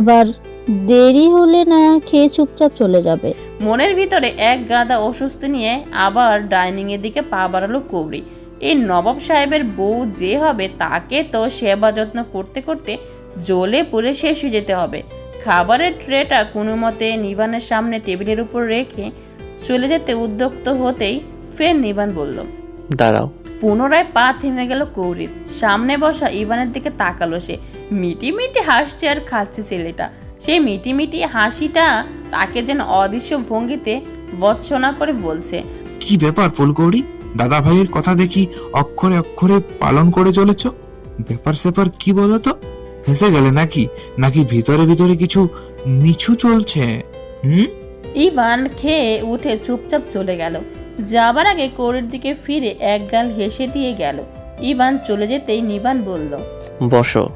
আবার দেরি হলে না খেয়ে চুপচাপ চলে যাবে। মনের ভিতরে এক গাদা অস্বস্তি নিয়ে আবার ডাইনিং এর দিকে পা বাড়ালো কৌরি এই নবাব সাহেবের বউ যে হবে তাকে তো সেবা যত্ন করতে করতে জ্বলে পুড়ে শেষ হয়ে যেতে হবে। খাবারের ট্রেটা কোনো মতে নিবানের সামনে টেবিলের উপর রেখে চলে যেতে উদ্যক্ত হতেই ফের নিবান বলল দাঁড়াও। পুনরায় পা থেমে গেল কৌরির সামনে বসা ইভানের দিকে তাকালো সে। মিটি মিটি হাসছে আর খাচ্ছে ছেলেটা। সেই মিটি মিটি হাসিটা তাকে যেন অদৃশ্য ভঙ্গিতে বৎসনা করে বলছে। কি ব্যাপার ফুলকৌড়ি? দাদা ভাইয়ের কথা দেখি অক্ষরে অক্ষরে পালন করে চলেছ? ব্যাপার স্যাপার কি বলো তো হেসে গেলে নাকি? নাকি ভিতরে ভিতরে কিছু নিছু চলছে? হুম? ইভান খেয়ে উঠে চুপচাপ চলে গেল। যাবার আগে কৌরির দিকে ফিরে এক গাল হেসে দিয়ে গেল। ইভান চলে যেতেই নিবান বলল বসো।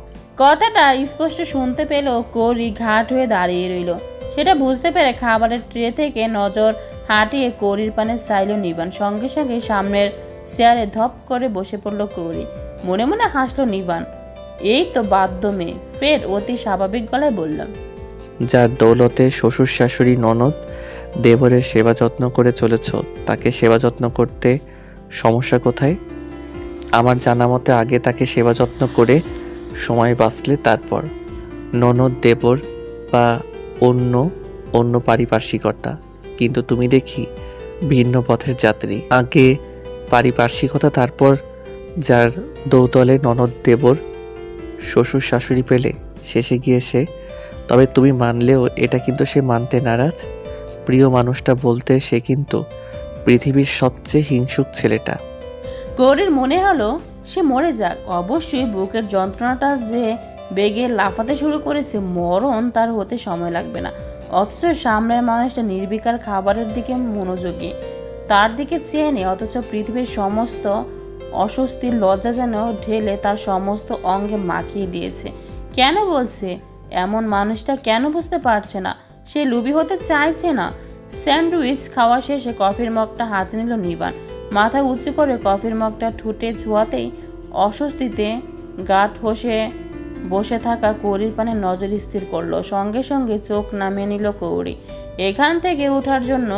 কথাটা স্পষ্ট শুনতে পেল কৌরি ঘাট হয়ে দাঁড়িয়ে রইল। সেটা বুঝতে পেরে খাবারের ট্রে থেকে নজর হাঁটিয়ে কৌরির পানে চাইল নিবান। সঙ্গে সঙ্গে সামনের চেয়ারে ধপ করে বসে পড়ল কৌরি। মনে মনে হাসলো নিবান। এই তো বাধ্য মেয়ে, ফের অতি স্বাভাবিক গলায় বললাম যার দৌলতে শ্বশুর শাশুড়ি ননদ, দেবরের সেবা যত্ন করে চলেছ, তাকে সেবা যত্ন করতে সমস্যা কোথায়? আমার জানা মতে আগে তাকে সেবা যত্ন করে সময় বাঁচলে তারপর ননদ দেবর বা অন্য অন্য পারিপার্শ্বিকতা। কিন্তু তুমি দেখি ভিন্ন পথের যাত্রী। আগে পারিপার্শ্বিকতা, তারপর যার দৌতলে ননদ দেবর শ্বশুর শাশুড়ি পেলে শেষে গিয়ে সে। তবে তুমি মানলেও এটা কিন্তু সে মানতে নারাজ। প্রিয় মানুষটা বলতে সে কিন্তু পৃথিবীর সবচেয়ে হিংসুক ছেলেটা। গৌরীর মনে হলো সে মরে যাক। অবশ্যই বুকের যন্ত্রণাটা যে বেগে লাফাতে শুরু করেছে, মরণ তার হতে সময় লাগবে না। অথচ সামনের মানুষটা নির্বিকার খাবারের দিকে মনোযোগী। তার দিকে চেয়ে নেই অথচ পৃথিবীর সমস্ত অস্বস্তির লজ্জা যেন ঢেলে তার সমস্ত অঙ্গে মাখিয়ে দিয়েছে। কেন বলছে? এমন মানুষটা কেন বুঝতে পারছে না? সে লুবি হতে চাইছে না। স্যান্ডউইচ খাওয়া শেষে কফির মগটা হাতে নিল নিবান। মাথা উঁচু করে কফির মগটা ঠুটে ছোঁয়াতেই অস্বস্তিতে গা ঠসে বসে থাকা কৌরির পানে নজর স্থির করল। সঙ্গে সঙ্গে চোখ নামিয়ে নিল কৌরি। এখান থেকে ওঠার জন্য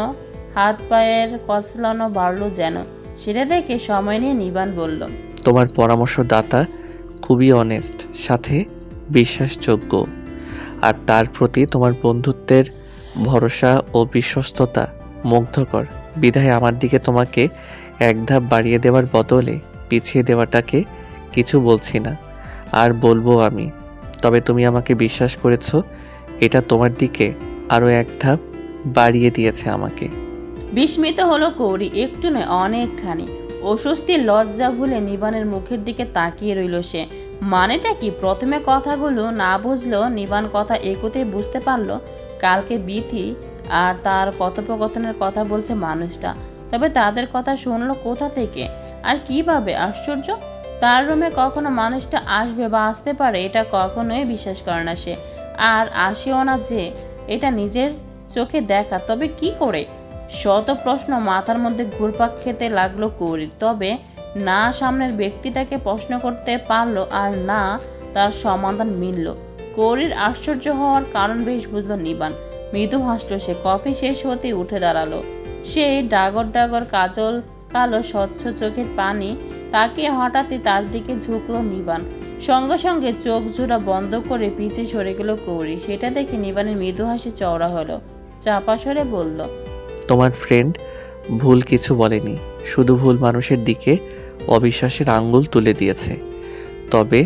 হাত পায়ের কচলানো বাড়লো যেন। সেটা দেখে সময় নিয়ে নিবান বলল, তোমার পরামর্শদাতা খুবই অনেস্ট সাথে বিশ্বাসযোগ্য। আর তার প্রতি তোমার বন্ধুত্বের ভরসা ও বিশ্বস্ততা মুগ্ধকর। বিধায় আমার দিকে তোমাকে এক ধাপ বাড়িয়ে দেওয়ার বদলে পিছিয়ে দেওয়াটাকে কিছু বলছি না। আর বলব আমি, তবে তুমি আমাকে বিশ্বাস করেছ, এটা তোমার দিকে আরও এক ধাপ বাড়িয়ে দিয়েছে আমাকে। বিস্মিত হলো কৌরি, একটু নয়, অনেকখানি। অস্বস্তির লজ্জা ভুলে নিবানের মুখের দিকে তাকিয়ে রইল সে। মানেটা কি? প্রথমে কথাগুলো না বুঝলেও নিবান কথা একুতে বুঝতে পারল, কালকে বিথি আর তার কথোপকথনের কথা বলছে মানুষটা। তবে তাদের কথা শুনলো কোথা থেকে? আর কীভাবে? আশ্চর্য? তার রুমে কখনো মানুষটা আসবে বা আসতে পারে, এটা কখনোই বিশ্বাস করে না সে। আর আসেও না যে, এটা নিজের চোখে দেখা। তবে কি করে? শত প্রশ্ন মাথার মধ্যে ঘুরপাক খেতে লাগল কৌরির তবে না, সামনের ব্যক্তিটাকে প্রশ্ন করতে পারল আর না, তার সমাধান মিলল। কৌরির আশ্চর্য হওয়ার কারণ বেশ বুঝলো নিবান। মৃদু হাসলো সে। কফি শেষ হতেই উঠে দাঁড়াল। সে ডাগর ডাগর কাজল, কালো স্বচ্ছ চোখের পানি তাকে হঠাৎই তার দিকে ঝুঁকলো নিবান। সঙ্গে সঙ্গে চোখ জোড়া বন্ধ করে পিছে সরে গেল কৌরি। সেটা দেখে নিবানের মৃদু হাসি চওড়া হলো। চাপা সরে বলল, তোমার ফ্রেন্ড ভুল কিছু বলেনি। শুধু ভুল মানুষের দিকে অবিশ্বাসের আঙ্গুল তুলে দিয়েছে। তবে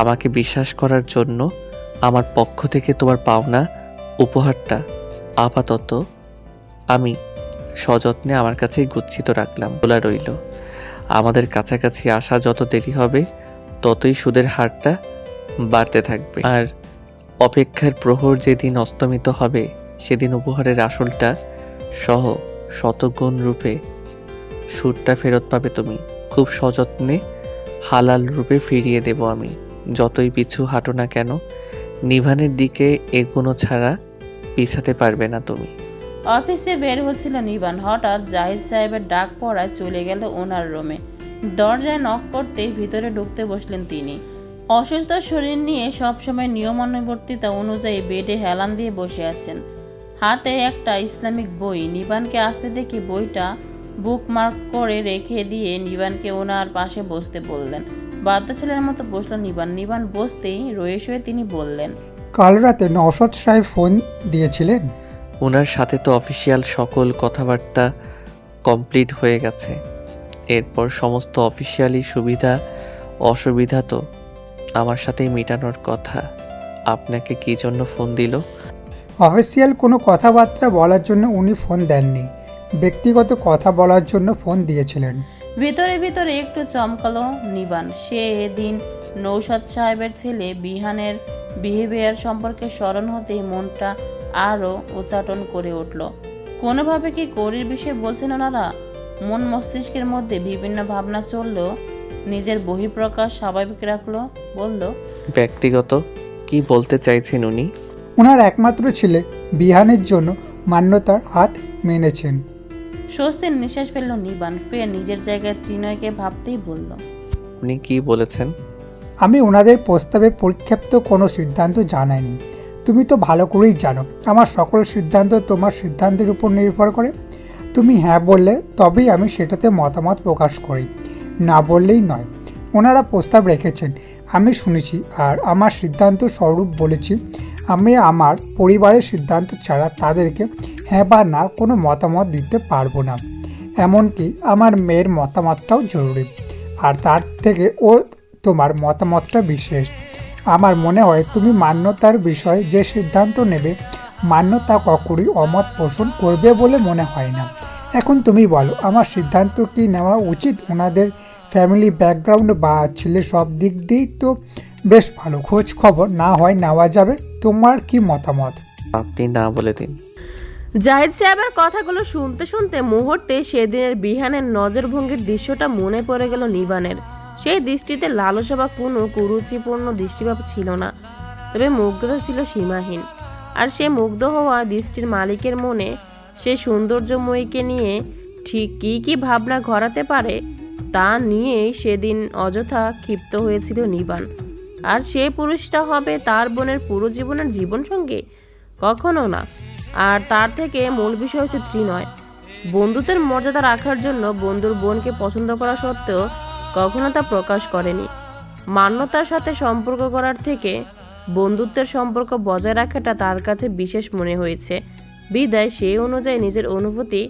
আমাকে বিশ্বাস করার জন্য আমার পক্ষ থেকে তোমার পাওনা, উপহারটা আপাতত আমি সযত্নে আমার কাছেই গুচ্ছিত রাখলাম। বলা রইল। আমাদের কাছাকাছি আসা যত দেরি হবে, ততই সুদের হারটা বাড়তে থাকবে। আর অপেক্ষার প্রহর যেদিন অস্তমিত হবে, সেদিন উপহারের আসলটা সহ শতগুণ রূপে সুরটা ফেরত পাবে তুমি। খুব সযত্নে হালাল রূপে ফিরিয়ে দেব আমি। যতই পিছু হাঁটো না কেন, নিভানের দিকে এগুনো ছাড়া পিছাতে পারবে না তুমি। অফিসে বের হচ্ছিল নিবান হঠাৎ জাহিদ সাহেবের ডাক পড়ায় চলে গেল ওনার রুমে। দরজায় নক করতেই ভিতরে ঢুকতে বসলেন তিনি। অসুস্থ শরীর নিয়ে সবসময় নিয়মানুবর্তিতা অনুযায়ী বেডে হেলান দিয়ে বসে আছেন। হাতে একটা ইসলামিক বই। নিবানকে আসতে দেখে বইটা বুকমার্ক করে রেখে দিয়ে নিবানকে ওনার পাশে বসতে বললেন। বাধ্য ছেলের মতো বসল নিবান। নিবান বসতেই রয়ে শুয়ে তিনি বললেন, কাল রাতে নওশাদ সাহেব ফোন দিয়েছিলেন। ওনার সাথে তো অফিসিয়াল সকল কথাবার্তা কমপ্লিট হয়ে গেছে। এরপর সমস্ত অফিসিয়ালি সুবিধা অসুবিধা তো আমার সাথেই মেটানোর কথা। আপনাকে কী জন্য ফোন দিল? অফিসিয়াল কোনো কথাবার্তা বলার জন্য উনি ফোন দেননি। ব্যক্তিগত কথা বলার জন্য ফোন দিয়েছিলেন। ভিতরে ভিতরে একটু চমকালো নিবান। সে এদিন নৌশাদ সাহেবের ছেলে বিহানের বিহেভিয়ার সম্পর্কে স্মরণ হতেই মনটা আরও উচ্চাটন করে উঠল। কোনোভাবে কি করির বিষয়ে বলছেন ওনারা? মন মস্তিষ্কের মধ্যে বিভিন্ন ভাবনা চললেও নিজের বহিঃপ্রকাশ স্বাভাবিক রাখল বলল ব্যক্তিগত কি বলতে চাইছেন উনি? ওনার একমাত্র ছেলে বিহানের জন্য মান্যতার হাত মেনেছেন। স্বস্তির নিঃশ্বাস ফেলল নিবান ফের নিজের জায়গায় ত্রিনয়কে ভাবতেই বলল উনি কি বলেছেন? আমি ওনাদের প্রস্তাবে পরিক্ষেপ্ত কোনো সিদ্ধান্ত জানাইনি। তুমি তো ভালো করেই জানো, আমার সকল সিদ্ধান্ত তোমার সিদ্ধান্তের উপর নির্ভর করে। তুমি হ্যাঁ বললে, তবেই আমি সেটাতে মতামত প্রকাশ করি। না বললেই নয়। ওনারা প্রস্তাব রেখেছেন। আমি শুনেছি আর আমার সিদ্ধান্ত স্বরূপ বলেছি। আমি আমার পরিবারের সিদ্ধান্ত ছাড়া তাদেরকে হ্যাঁ বা না কোনো মতামত দিতে পারব না। এমনকি আমার মেয়ের মতামতটাও জরুরি। আর তার থেকে ও তোমার মতামতটা বিশেষ। আমার মনে হয় তুমি মান্যতার বিষয়ে যে সিদ্ধান্ত নেবে মান্যতা কখনই অমত পোষণ করবে বলে মনে হয় না। এখন তুমি বলো আমার সিদ্ধান্ত কি নেওয়া উচিত? ওনাদের ফ্যামিলি ব্যাকগ্রাউন্ড বা ছেলে সব দিক দিয়েই তো বেশ ভালো। খোঁজ খবর না হয় নেওয়া যাবে। তোমার কি মতামত? আপনি না বলে দিন। জাহিদ সাহেবের কথাগুলো শুনতে শুনতে মুহূর্তে সেদিনের বিহানের নজরভঙ্গির দৃশ্যটা মনে পড়ে গেল নিবানের। সেই দৃষ্টিতে লালসা বা কোনো কুরুচিপূর্ণ দৃষ্টিভাব ছিল না। তবে মুগ্ধতা ছিল সীমাহীন। আর সে মুগ্ধ হওয়া দৃষ্টির মালিকের মনে সে সৌন্দর্যময়ীকে নিয়ে ঠিক কী কী ভাবনা ঘরাতে পারে, তা নিয়েই সেদিন অযথা ক্ষিপ্ত হয়েছিল নিবান। আর সে পুরুষটা হবে তার বোনের পুরো জীবনের জীবনসঙ্গী? কখনো না। আর তার থেকে মূল বিষয় হচ্ছে ত্রিনয়। বন্ধুত্বের মর্যাদা রাখার জন্য বন্ধুর বোনকে পছন্দ করা সত্ত্বেও কখনো তা প্রকাশ করেনি। মান্যতার সাথে সম্পর্ক করার থেকে বন্ধুত্বের সম্পর্ক বজায় রাখাটা তার কাছে বিশেষ মনে হয়েছে। বিদায় সেই অনুযায়ী নিজের অনুভূতি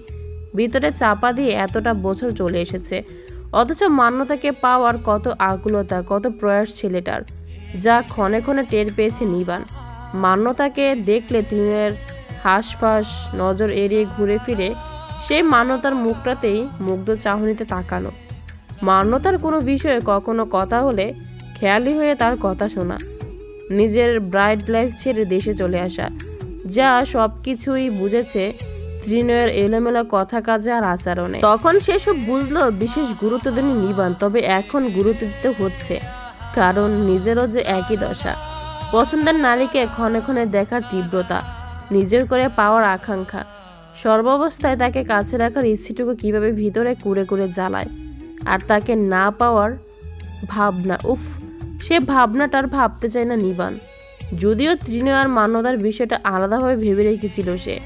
ভিতরে চাপা দিয়ে এতটা বছর চলে এসেছে। অথচ মান্যতাকে পাওয়ার কত আকুলতা, কত প্রয়াস ছেলেটার, যা ক্ষণে ক্ষণে টের পেয়েছে নিবান। মান্যতাকে দেখলে তৃণের হাঁসফাঁস নজর এড়িয়ে ঘুরে ফিরে সেই মান্যতার মুখটাতেই মুগ্ধ চাহনিতে তাকানো মান্যতার কোনো বিষয়ে কখনো কথা হলে খেয়ালি হয়ে তার কথা শোনা। নিজের ব্রাইট লাইফ ছেড়ে দেশে চলে আসা, যা সব কিছুই বুঝেছে ত্রিনয়ের এলোমেলো কথা কাজে আর আচরণে। তখন সেসব বুঝলো, বিশেষ গুরুত্ব দেনি নিবান, তবে এখন গুরুত্ব দিতে হচ্ছে, কারণ নিজেরও যে একই দশা। পছন্দের নারীকে ক্ষণে ক্ষণে দেখার তীব্রতা, নিজের করে পাওয়ার আকাঙ্ক্ষা, সর্বাবস্থায় তাকে কাছে রাখার ইচ্ছেটুকু কীভাবে ভিতরে কুড়ে কুড়ে জ্বালায় আর তাকে না পাওয়ার ভাবনা উফ সে ভাবনাটার ভাবতে চায় না নিবান। যদিও ত্রিনয় আর মান্যতার বিষয়টা আলাদাভাবে ভেবে রেখেছিল সে।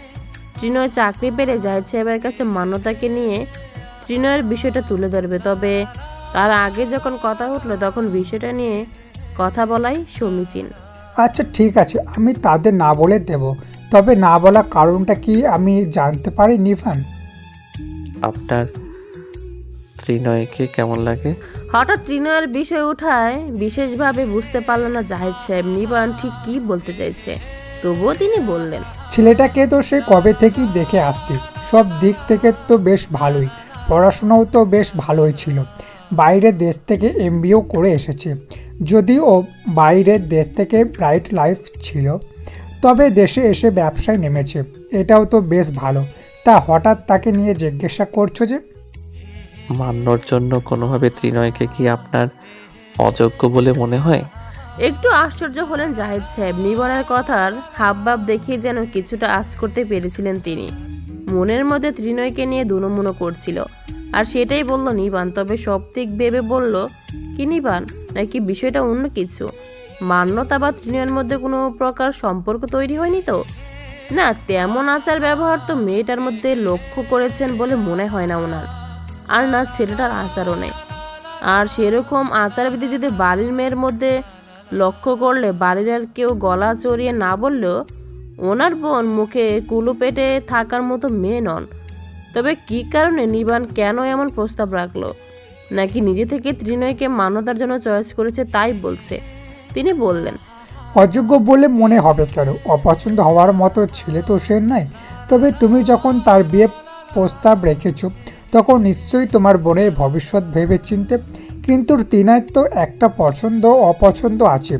ত্রিনয় চাকরি পেলে জাহিদ সাহেবের কাছে মান্যতাকে নিয়ে ত্রিনয়ের বিষয়টা তুলে ধরবে। তবে তার আগে যখন কথা উঠল তখন বিষয়টা নিয়ে কথা বলাই সমীচীন। আচ্ছা ঠিক আছে আমি তাদের না বলে দেব। তবে না বলা কারণটা কি আমি জানতে পারি নিভান আপনার ত্রিনয়কে কেমন লাগে? হঠাৎ ত্রিনয়ের বিষয় উঠায় বিশেষভাবে বুঝতে পারল না জাহিদ সাহেব। নিবান ঠিক কি বলতে চাইছে? তবুও তিনি বললেন ছেলেটাকে তো সে কবে থেকেই দেখে আসছে। সব দিক থেকে তো বেশ ভালোই। পড়াশোনাও তো বেশ ভালোই ছিল। বাইরের দেশ থেকে এমবিও করে এসেছে। যদিও বাইরের দেশ থেকে ব্রাইট লাইফ ছিল তবে দেশে এসে ব্যবসায় নেমেছে। এটাও তো বেশ ভালো। তা হঠাৎ তাকে নিয়ে জিজ্ঞাসা করছ যে মান্যর জন্য কোনোভাবে ত্রিনয়কে কি আপনার অযোগ্য বলে মনে হয়? একটু আশ্চর্য হলেন জাহিদ সাহেব। নিবনের কথার হাবভাব দেখিয়ে যেন কিছুটা আজ করতে পেরেছিলেন তিনি। মনের মধ্যে ত্রিনয়কে নিয়ে দুনমুনো করছিল। আর সেটাই বলল, নিবান, তবে সব দিক ভেবে বলল, কি নিবান? নাকি বিষয়টা অন্য কিছু? মান্যতা বা ত্রিনয়ের মধ্যে কোনো প্রকার সম্পর্ক তৈরি হয়নি তো? না, তেমন আচার ব্যবহার তো মেয়েটার মধ্যে লক্ষ্য করেছেন বলে মনে হয় না ওনার। আর না ছেলেটার আচারও নেই। আর সেরকম আচারবিধি যদি বাড়ির মেয়ের মধ্যে লক্ষ্য করলে, বাড়ির আর কেউ গলা চড়িয়ে না বললেও ওনার বোন মুখে কুলু পেটে থাকার মতো মেয়ে নন। তবে কী কারণে নিবান কেন এমন প্রস্তাব রাখল? নাকি নিজে থেকে ত্রিনয়কে মান্যতার জন্য চয়েস করেছে তাই বলছে? তিনি বললেন, অযোগ্য বলে মনে হবে কেন? অপছন্দ হওয়ার মতো ছেলে তো সে নাই। তবে তুমি যখন তার বিয়ে প্রস্তাব রেখেছো তখন নিশ্চয়ই তোমার বোনের ভবিষ্যৎ ভেবে চিনতে কিন্তু তিনার তো একটা পছন্দ অপছন্দ আছে।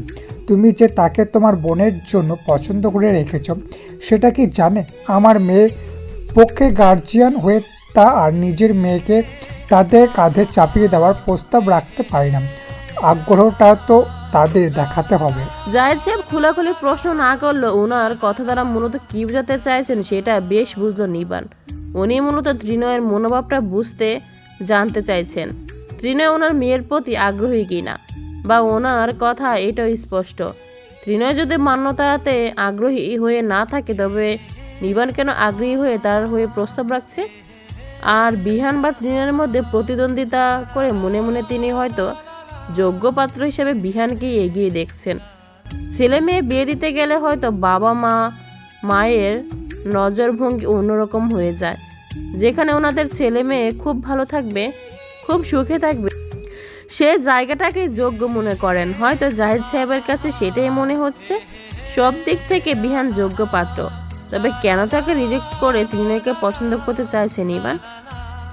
তুমি যে তাকে তোমার বোনের জন্য পছন্দ করে রেখেছ, সেটা কি জানে? আমার মেয়ে পক্ষে গার্জিয়ান হয়ে তা আর নিজের মেয়েকে তাদের কাঁধে চাপিয়ে দেওয়ার প্রস্তাব রাখতে পারি না। আগ্রহটা তো তাদের দেখাতে হবে। জায়েদ সাহেব খোলাখুলি প্রশ্ন না করল ওনার কথা দ্বারা মূলত কি বোঝাতে চাইছেন সেটা বেশ বুঝলো নিবান উনি মূলত ত্রিনয়ের মনোভাবটা বুঝতে জানতে চাইছেন। ত্রিনয় ওনার মেয়ের প্রতি আগ্রহী কিনা বা ওনার কথা এটাও স্পষ্ট। ত্রিনয় যদি মান্যতাতে আগ্রহী হয়ে না থাকে, তবে নিবান কেন আগ্রহী হয়ে তার হয়ে প্রস্তাব রাখছে? আর বিহান বা তৃণের মধ্যে প্রতিদ্বন্দ্বিতা করে মনে মনে তিনি হয়তো যোগ্য পাত্র হিসেবে বিহানকেই এগিয়ে দেখছেন। ছেলে মেয়ে বিয়ে দিতে গেলে হয়তো বাবা মা, মায়ের নজরভঙ্গি অন্যরকম হয়ে যায়। যেখানে ওনাদের ছেলে মেয়ে খুব ভালো থাকবে, খুব সুখে থাকবে। সে জায়গাটাকে যোগ্য মনে করেন। হয়তো জাহিদ সাহেবের কাছে সেটাই মনে হচ্ছে। সব দিক থেকে বিহান যোগ্য পাত্র তবে কেন তাকে রিজেক্ট করে তৃণয়কে পছন্দ করতে চাইছেন ইবান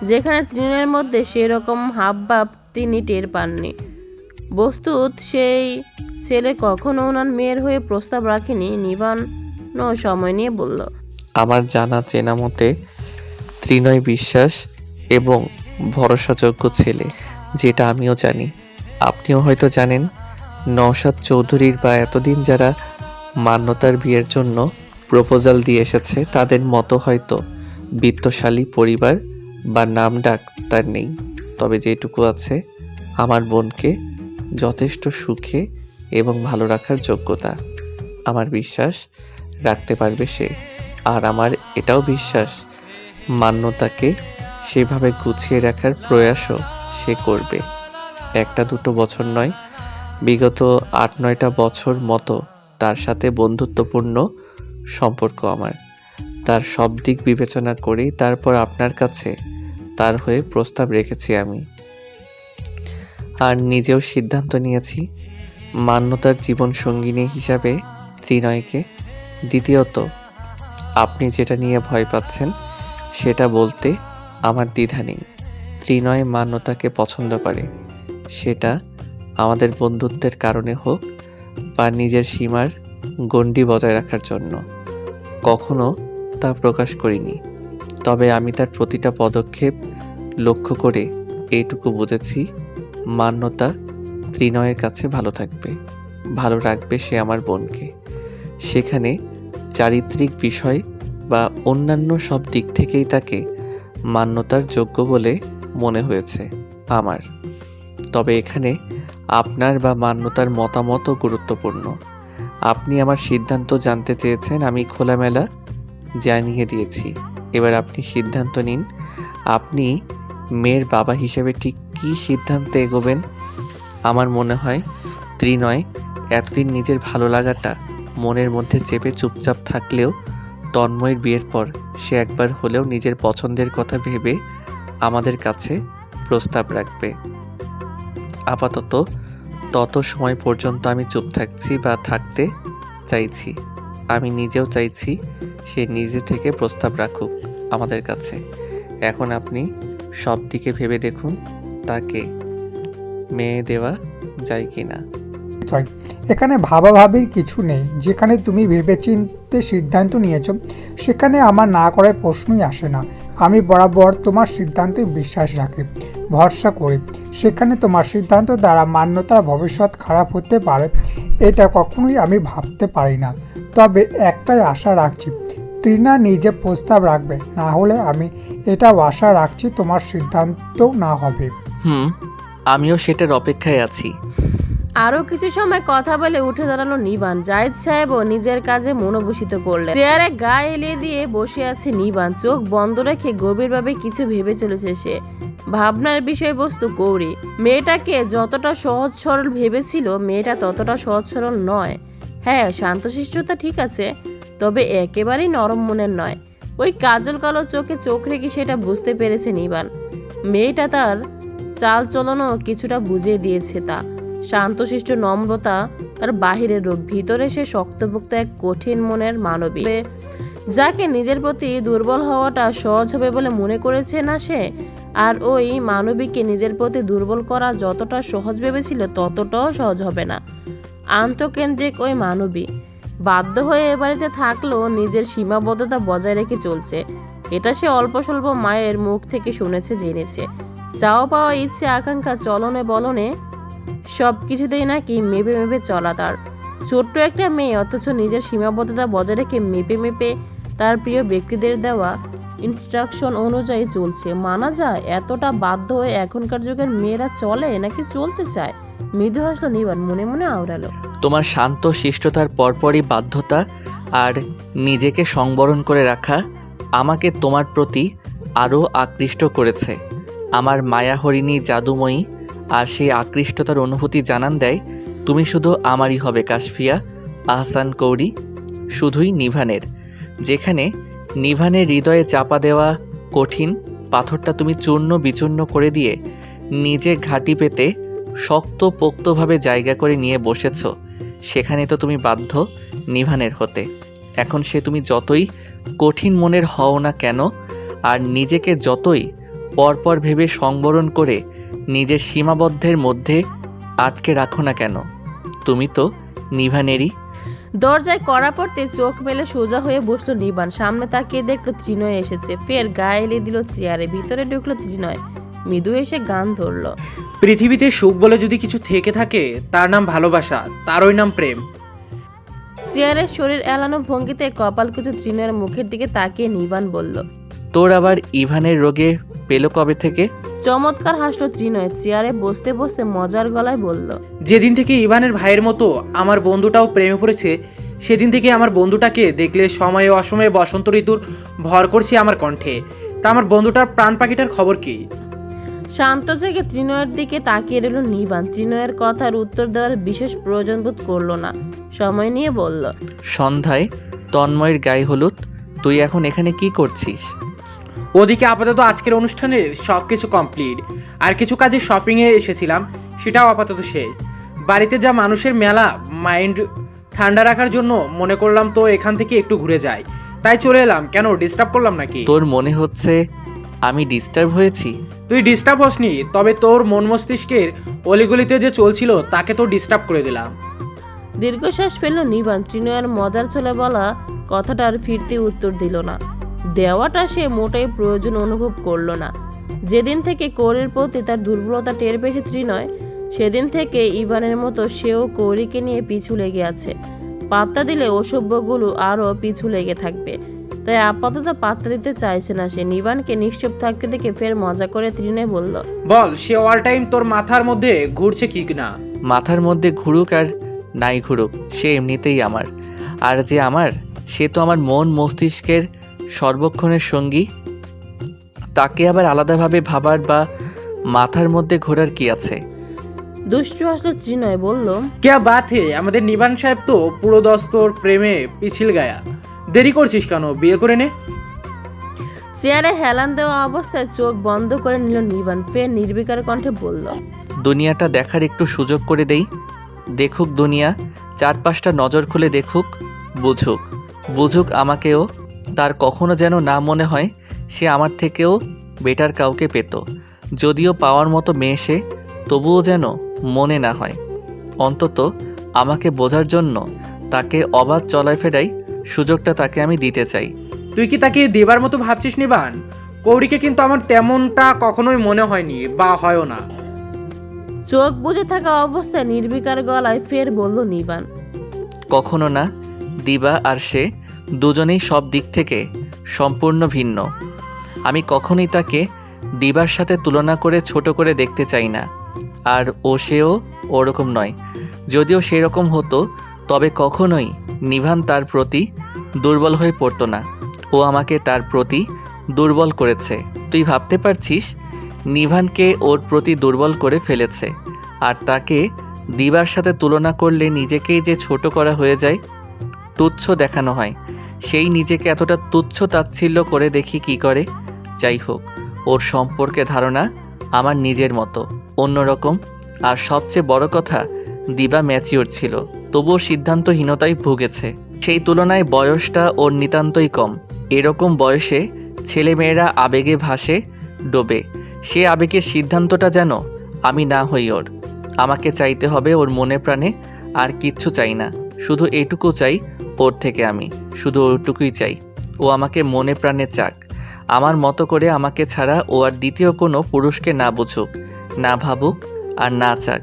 যেখানে তৃণের মধ্যে সেরকম হাবভাব তিনি টের পাননি। বস্তুত সেই ছেলে কখনো ওনার মেয়ের হয়ে প্রস্তাব রাখেনি, নিবান সময় নিয়ে বলল। আমার জানা চেনা মতে ত্রিনয় বিশ্বাস এবং ভরসাযোগ্য ছেলে, যেটা আমিও জানি। আপনিও হয়তো জানেন, নওশাদ চৌধুরীর বা এতদিন যারা মান্যতার বিয়ের জন্য প্রপোজাল দিয়ে এসেছে, তাদের মতো হয়তো বিত্তশালী পরিবার বা নাম ডাক তার নেই। তবে যেটুকু আছে, আমার বোনকে যথেষ্ট সুখে এবং ভালো রাখার যোগ্যতা। আমার বিশ্বাস, রাখতে পারবে সে। আর আমার এটাও বিশ্বাস, মান্যতাকে সেভাবে গুছিয়ে রাখার প্রয়াসও সে করবে। একটা দুটো বছর নয়, বিগত আট নয়টা বছর মতো তার সাথে বন্ধুত্বপূর্ণ সম্পর্ক আমার। তার সব দিক বিবেচনা করেই তারপর আপনার কাছে তার হয়ে প্রস্তাব রেখেছি আমি। আর নিজেও সিদ্ধান্ত নিয়েছি মান্যতার জীবন সঙ্গিনী হিসাবে ত্রিনয়কে। দ্বিতীয়ত, আপনি যেটা নিয়ে ভয় পাচ্ছেন, সেটা বলতে আমার দ্বিধা নেই। ত্রিনয় মান্যতাকে পছন্দ করে। সেটা আমাদের বন্ধুত্বের কারণে হোক বা নিজের সীমার গণ্ডি বজায় রাখার জন্য। কখনো তা প্রকাশ করিনি। তবে আমি তার প্রতিটা পদক্ষেপ লক্ষ্য করে এইটুকু বুঝেছি মান্যতা ত্রিনয়ের কাছে ভালো থাকবে। ভালো রাখবে সে আমার বোনকে। সেখানে চারিত্রিক বিষয় বা অন্যান্য সব দিক থেকেই তাকে মান্যতার যোগ্য বলে মনে হয়েছে আমার। তবে এখানে আপনার বা মান্যতার মতামতও গুরুত্বপূর্ণ। আপনি আমার সিদ্ধান্ত জানতে চেয়েছেন, আমি খোলামেলা জানিয়ে দিয়েছি। এবার আপনি সিদ্ধান্ত নিন, আপনি মেয়ের বাবা হিসেবে ঠিক কী সিদ্ধান্তে এগোবেন? আমার মনে হয় ত্রিনয়, এতদিন নিজের ভালো লাগাটা মনের মধ্যে চেপে চুপচাপ থাকলেও তন্ময়ের বিয়ের পর সে একবার হলেও নিজের পছন্দের কথা ভেবে আমাদের কাছে প্রস্তাব রাখবে। আপাতত তত সময় পর্যন্ত আমি চুপ থাকছি বা থাকতে চাইছি। আমি নিজেও চাইছি সে নিজে থেকে প্রস্তাব রাখুক আমাদের কাছে। এখন আপনি সব দিকে ভেবে দেখুন। তাকে মেয়ে দেওয়া যায় কি না? সরি এখানে ভাবাভাবির কিছু নেই। যেখানে তুমি ভেবেচিন্তে সিদ্ধান্ত নিয়েছো, সেখানে আমার না করার প্রশ্নই আসে না। আমি বরাবর তোমার সিদ্ধান্তে বিশ্বাস রাখি, ভরসা করি। সেখানে তোমার সিদ্ধান্ত দ্বারা মান্যতার ভবিষ্যৎ খারাপ হতে পারে, এটা কখনোই আমি ভাবতে পারি না। তবে একটাই আশা রাখছি তৃণা নিজে প্রস্তাব রাখবে, না হলে আমি এটাও আশা রাখছি তোমার সিদ্ধান্ত না হবে। হুম, আমিও সেটার অপেক্ষায় আছি। আরও কিছু সময় কথা বলে উঠে দাঁড়াল নিবান। জাহিদ সাহেবও নিজের কাজে মনোবসিত করলেন। চেয়ারে গা এলিয়ে দিয়ে বসে আছে নিবান। চোখ বন্ধ রেখে গভীরভাবে কিছু ভেবে চলেছে সে। ভাবনার বিষয়বস্তু কৌরি। মেয়েটাকে যতটা সহজ সরল ভেবেছিল, মেয়েটা ততটা সহজ সরল নয়। হ্যাঁ শান্তশিষ্টতা ঠিক আছে, তবে একেবারেই নরম মনের নয়। ওই কাজল কালো চোখে চোখ রেখে সেটা বুঝতে পেরেছে নিবান। মেয়েটা তার চাল চলনও কিছুটা বুঝিয়ে দিয়েছে তা। শান্তশিষ্ট নম্রতা তার বাহিরের রূপ। ভিতরে সে শক্তপোক্ত এক কঠিন মনের মানবী। যাকে নিজের প্রতি দুর্বল হওয়াটা সহজ হবে বলে মনে করেছে না সে? আর ওই মানবীকে নিজের প্রতি দুর্বল করা যতটা সহজ ভেবেছিল, ততটাও সহজ হবে না। আন্তকেন্দ্রিক ওই মানবী। বাধ্য হয়ে এ বাড়িতে থাকলেও নিজের সীমাবদ্ধতা বজায় রেখে চলছে। এটা সে অল্প স্বল্প মায়ের মুখ থেকে শুনেছে, জেনেছে। চাও পাওয়া ইচ্ছে, আকাঙ্ক্ষা, চলনে বলনে, সব কিছুতেই নাকি মেপে মেপে চলা তার। ছোট্ট একটা মেয়ে, অথচ নিজের সীমাবদ্ধতা বজায় রেখে মেপে মেপে তার প্রিয় ব্যক্তিদের দেওয়া ইনস্ট্রাকশন অনুযায়ী চলছে। মানা যায়, এতটা বাধ্য হয়ে এখনকার যুগের মেয়েরা চলে নাকি চলতে চায়? মৃদু হাসলো নিবান, মনে মনে আওড়ালো। তোমার শান্ত শিষ্টতার পরপরই বাধ্যতা আর নিজেকে সংবরণ করে রাখা আমাকে তোমার প্রতি আরও আকৃষ্ট করেছে। আমার মায়াহরিণী জাদুময়ী আর সেই আকৃষ্টতার অনুভূতি জানান দেয়, তুমি শুধু আমারই হবে কাশফিয়া, আহসান কৌরি, শুধুই নিভানের। যেখানে নিভানের হৃদয়ে চাপা দেওয়া কঠিন পাথরটা তুমি চূর্ণ বিচূর্ণ করে দিয়ে নিজে ঘাঁটি পেতে শক্ত পোক্তভাবে জায়গা করে নিয়ে বসেছ, সেখানে তো তুমি বাধ্য নিভানের হতে। এখন সে তুমি যতই কঠিন মনের হও না কেন, আর নিজেকে যতই পরপর ভেবে সংবরণ করে নিজের সীমাবদ্ধের মধ্যে আটকে রাখো না কেন। তুমি তো নিভানেরই দরজায় কড়া পড়তে চোখ মেলে সোজা হয়ে বসল নিবান সামনে তাকিয়ে দেখল ত্রিনয় এসেছে। ফের গায়ে এলে দিল চেয়ারে ভিতরে ঢুকলো ত্রিনয়। মৃদু এসে গান ধরলো। পৃথিবীতে সুখ বলে যদি কিছু থেকে থাকে তার নাম ভালোবাসা তারই নাম প্রেম। চেয়ারের শরীর এলানো ভঙ্গিতে কপাল কুচু ত্রিনয়ের মুখের দিকে তাকিয়ে নিবান বলল তোর আবার ইভানের রোগে পেল কবে থেকে? চমৎকার হাসলো ত্রিনয় চেয়ারে বসতে বসতে মজার গলায় বলল যেদিন থেকে ইভানের ভাইয়ের মতো আমার বন্ধুটাও প্রেমে পড়েছে সেদিন থেকে আমার বন্ধুটাকে দেখলে সময়ে অসময়ে বসন্ত ঋতুর ভর করছে আমার কণ্ঠে। তা আমার বন্ধুটার প্রাণ পাখিটার খবর কি? শান্ত থেকে ত্রিনয়ের দিকে তাকিয়ে রইল নিবান ত্রিনয়ের কথার উত্তর দেওয়ার বিশেষ প্রয়োজন বোধ করল না। সময় নিয়ে বলল সন্ধ্যায় তন্ময়ের গায়ে হলুদ তুই এখন এখানে কি করছিস? ওদিকে আপাতত আজকের অনুষ্ঠানে সব কিছু কমপ্লিট আর কিছু কাজে শপিংয়ে এসেছিলাম সেটাও আপাতত শেষ। বাড়িতে যা মানুষের মেলা মাইন্ড ঠান্ডা রাখার জন্য মনে করলাম তো এখান থেকে একটু ঘুরে যাই। তাই চলে এলাম। কেন ডিস্টার্ব করলাম নাকি? তোর মনে হচ্ছে আমি ডিস্টার্ব হয়েছি? তুই ডিস্টার্ব হসনি তবে তোর মন মস্তিষ্কের অলিগলিতে যে চলছিল তাকে তো ডিস্টার্ব করে দিলাম। দীর্ঘশ্বাস ফেলল নিবান ত্রিনয়ের মজার চলে বলা কথাটার ফিরতে উত্তর দিল না। দেওয়াটা সে মোটেই প্রয়োজন অনুভব করল না। যেদিন থেকে কৌরির প্রতি তার দুর্বলতা টের পেয়েছে ত্রিনয় সেদিন থেকে ইভানের মতো সেও কৌরিকে নিয়ে পিছু লেগে আছে। পাত্তা দিলে অসভ্যগুলো আরও পিছু লেগে থাকবে। তাই আপাতত পাত্তা দিতে চাইছে না সে। নিবানকে নিশ্চুপ থাকতে দেখে ফের মজা করে ত্রিনয় বলল বল সে অল টাইম তোর মাথার মধ্যে ঘুরছে কি না মাথার মধ্যে ঘুরুক আর নাই ঘুরুক সে এমনিতেই আমার। আর যে আমার সে তো আমার মন মস্তিষ্কের সর্বক্ষণের সঙ্গী। তাকে আবার আলাদাভাবে ভাবার বা মাথার মধ্যে ঘোরার কি আছে? দুষ্টু আসলো ত্রিনয় বলল কে বাত হে? আমাদের নিবান সাহেব তো পুরো দস্তর প্রেমে পিছিল গায়া। দেরি করছিস কেন? বিয়ে করে নে। চেয়ারে হেলান দেওয়া অবস্থায় চোখ বন্ধ করে নিল নিবান। ফের নির্বিকার কণ্ঠে বলল দুনিয়াটা দেখার একটু সুযোগ করে দেই। দেখুক দুনিয়া চারপাশটা নজর খুলে দেখুক বুঝুক। বুঝুক আমাকেও তার কখনো যেন না মনে হয় সে আমার থেকেও বেটার কাউকে পেত। যদিও পাওয়ার মতো মেয়ে সে তবুও যেন মনে না হয়। অন্তত আমাকে বোঝার জন্য তাকে অবাধ চলায় ফেরাই সুযোগটা তাকে আমি দিতে চাই। তুই কি তাকে দেবার মতো ভাবছিস নিবান? কৌরিকে কিন্তু আমার তেমনটা কখনোই মনে হয়নি বা হয়ও না। চোখ বুজে থাকা অবস্থায় নির্বিকার গলায় ফের বলল নিবান। কখনো না দিবা আর সে দুজনেই সব দিক থেকে সম্পূর্ণ ভিন্ন। আমি কখনোই তাকে দিবার সাথে তুলনা করে ছোট করে দেখতে চাই না, আর ও সেও ওরকম নয়। যদিও সেরকম হতো, তবে কখনোই নিভান তার প্রতি দুর্বল হয়ে পড়তো না। ও আমাকে তার প্রতি দুর্বল করেছে। তুই ভাবতে পারছিস, নিভানকে ওর প্রতি দুর্বল করে ফেলেছে, আর তাকে দিবার সাথে তুলনা করলে নিজেকেই যে ছোট করা হয়ে যায়, তুচ্ছ দেখানো হয়। সেই নিজেকে এতটা তুচ্ছ তাচ্ছিল্য করে দেখি কি করে। যাই হোক, ওর সম্পর্কে ধারণা আমার নিজের মতো, অন্যরকম। আর সবচেয়ে বড় কথা, দিবা ম্যাচিওর ছিল, তবুও সিদ্ধান্তহীনতায় ভুগেছে। সেই তুলনায় বয়সটা ওর নিতান্তই কম। এরকম বয়সে ছেলেমেয়েরা আবেগে ভাসে, ডোবে। সে আবেগের সিদ্ধান্তটা যেন আমি না হই ওর। আমাকে চাইতে হবে ওর মনে প্রাণে আর কিচ্ছু চাই না। শুধু এইটুকু চাই ওর থেকে আমি শুধু ওটুকুই চাই। ও আমাকে মনে প্রাণে চাক। আমার মতো করে আমাকে ছাড়া ও আর দ্বিতীয় কোনো পুরুষকে না বুঝুক না ভাবুক আর না চাক।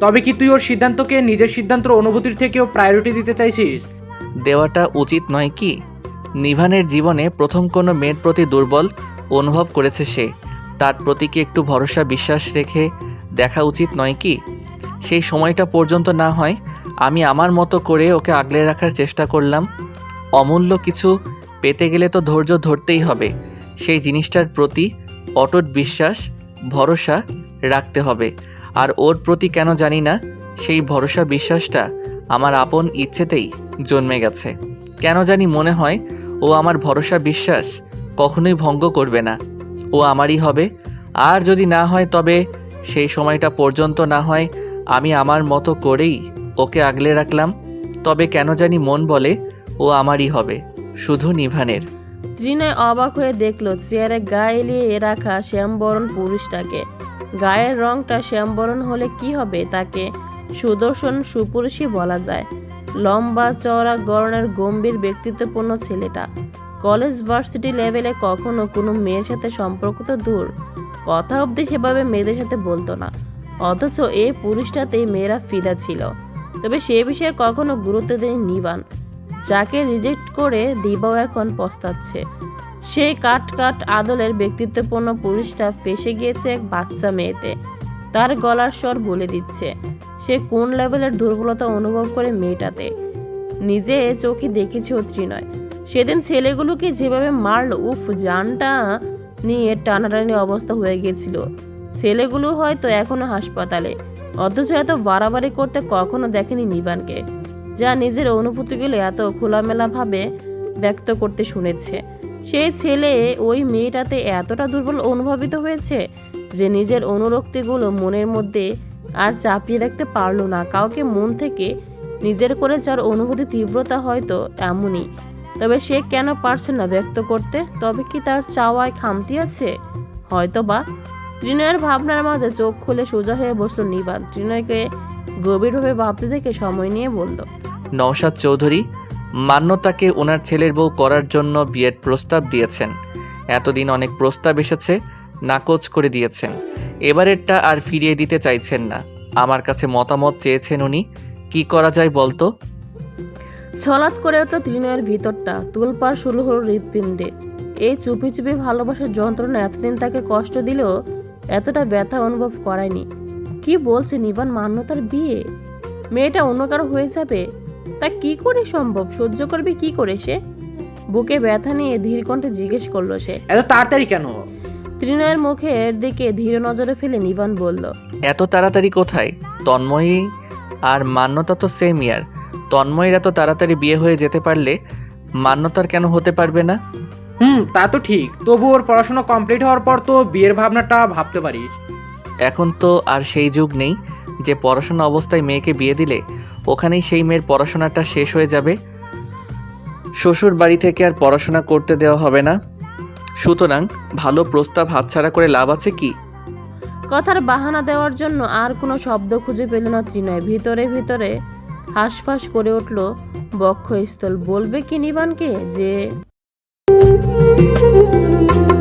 তবে কি তুই ওর সিদ্ধান্তকে নিজের সিদ্ধান্তের অনুভূতির থেকেও প্রায়োরিটি দিতে চাইছিস? দেওয়াটা উচিত নয় কি? নিভানের জীবনে প্রথম কোনো মেয়ের প্রতি দুর্বল অনুভব করেছে সে। তার প্রতি কি একটু ভরসা বিশ্বাস রেখে দেখা উচিত নয় কি? সেই সময়টা পর্যন্ত না হয় আমি আমার মতো করে ওকে আগলে রাখার চেষ্টা করলাম। অমূল্য কিছু পেতে গেলে তো ধৈর্য ধরতেই হবে। সেই জিনিসটার প্রতি অটুট বিশ্বাস, ভরসা রাখতে হবে। আর ওর প্রতি কেন জানি না, সেই ভরসা বিশ্বাসটা আমার আপন ইচ্ছেতেই জন্মে গেছে। কেন জানি মনে হয়, ও আমার ভরসা বিশ্বাস কখনোই ভঙ্গ করবে না। ও আমারই হবে। আর যদি না হয় তবে সেই সময়টা পর্যন্ত না হয়, আমি আমার মতো করেই ওকে আগলে রাখলাম, তবে কেন জানি মন বলে, ও আমারই হবে। শুধু নিভানের। ত্রিনয় অবাক হয়ে দেখল, চেয়ারে গায়ে এলিয়ে রাখা শ্যামবরণ পুরুষটাকে। গায়ের রংটা শ্যামবরণ হলে কি হবে তাকে সুদর্শন সুপুরুষই বলা যায়। লম্বা, চওড়া গড়নের গম্ভীর ব্যক্তিত্বপূর্ণ ছেলেটা। কলেজ ভার্সিটি লেভেলে কখনো কোনো মেয়ের সাথে সম্পর্ক তো দূর। কথা অবধি সেভাবে মেয়েদের সাথে বলতো না। অথচ এই পুরুষটাতেই মেয়েরা ফিদা ছিল। তবে সে বিষয়ে কখনো গুরুত্ব দেয়নি নিবান। যাকে রিজেক্ট করে দিবাও এখন পস্তাচ্ছে। সেই কাট কাট আদলের ব্যক্তিত্বপূর্ণ পুরুষটা ফেসে গিয়েছে এক বাচ্চা মেয়েতে। তার গলার স্বর বলে দিচ্ছে। সে কোন লেভেলের দুর্বলতা অনুভব করে মেয়েটাতে? নিজে চোখে দেখেছে ত্রিনয় সেদিন ছেলেগুলোকে যেভাবে মারল, উফ, জানটা নিয়ে টানাটানি অবস্থা হয়ে গেছিল। ছেলেগুলো হয়তো এখনও হাসপাতালে। অথচ এত বাড়াবাড়ি করতে কখনো দেখেনি নিবানকে, যা নিজের অনুভূতিগুলো এত খোলামেলাভাবে ব্যক্ত করতে শুনেছে। সেই ছেলে ওই মেয়েটাতে এতটা দুর্বল অনুভবিত হয়েছে যে নিজের অনুরক্তিগুলো মনের মধ্যে আর চাপিয়ে রাখতে পারল না। কাউকে মন থেকে নিজের করে যার অনুভূতি তীব্রতা হয়তো এমনই, তবে সে কেন পারছে না ব্যক্ত করতে? তবে কি তার চাওয়ায় খামতি আছে? হয়তো বা ত্রিনয়ের ভাবনার মাঝে চোখ খুলে সোজা হয়ে বসল নিবান। ত্রিনয়কে গভীরভাবে ভাবতে দেখে সময় নিয়ে বলল নওশাদ চৌধুরী মান্যতাকে ওনার ছেলের বউ করার জন্য বিয়ের প্রস্তাব দিয়েছেন। এতদিন অনেক প্রস্তাব এসেছে নাকচ করে দিয়েছেন। এবারেরটা আর ফিরিয়ে দিতে চাইছেন না। আমার কাছে মতামত চেয়েছেন উনি। কি করা যায় বলতো? ছলাৎ করে উঠল ত্রিনয়ের ভিতরটা। তুলপার শুরু হলো হৃৎপিণ্ডে। এই চুপি চুপি ভালোবাসার যন্ত্রণা এতদিন তাকে কষ্ট দিলেও এতটা ব্যথা অনুভব করায়নি। কি বলছে নিবান মান্যতার বিয়ে? মেয়েটা অন্য কারও হয়ে যাবে? তা কি করে সম্ভব? সহ্য করবে কি করে সে? বুকে ব্যথা নিয়ে ধীর কণ্ঠে জিজ্ঞেস করল সে। এত তাড়াতাড়ি কেন? ত্রিনয়ের মুখের দিকে ধীর নজরে ফেলে নিবান বলল এত তাড়াতাড়ি কোথায়? তন্ময়ী আর মান্যতা তো সেম ইয়ার তন্ময়ের এত তাড়াতাড়ি বিয়ে হয়ে যেতে পারলে মান্যতার কেন হতে পারবে না? হুম তা তো ঠিক। তবু ওর পড়াশোনা কমপ্লিট হওয়ার পর তো বিয়ের ভাবনাটা ভাবতে পারিস। এখন তো আর সেই যুগ নেই যে পড়াশোনা অবস্থায় মেয়েকে বিয়ে দিলে ওখানেই সেই মেয়ের পড়াশোনাটা শেষ হয়ে যাবে। শ্বশুর বাড়ি থেকে আর পড়াশোনা করতে দেওয়া হবে না। সুতরাং ভালো প্রস্তাব হাতছাড়া করে লাভ আছে কি? কথার বাহানা দেওয়ার জন্য আর কোনো শব্দ খুঁজে পেল না ত্রিনয়। ভিতরে ভিতরে হাঁসফাঁস করে উঠল বক্ষস্থল। বলবে কি নিবানকে যে Thank you.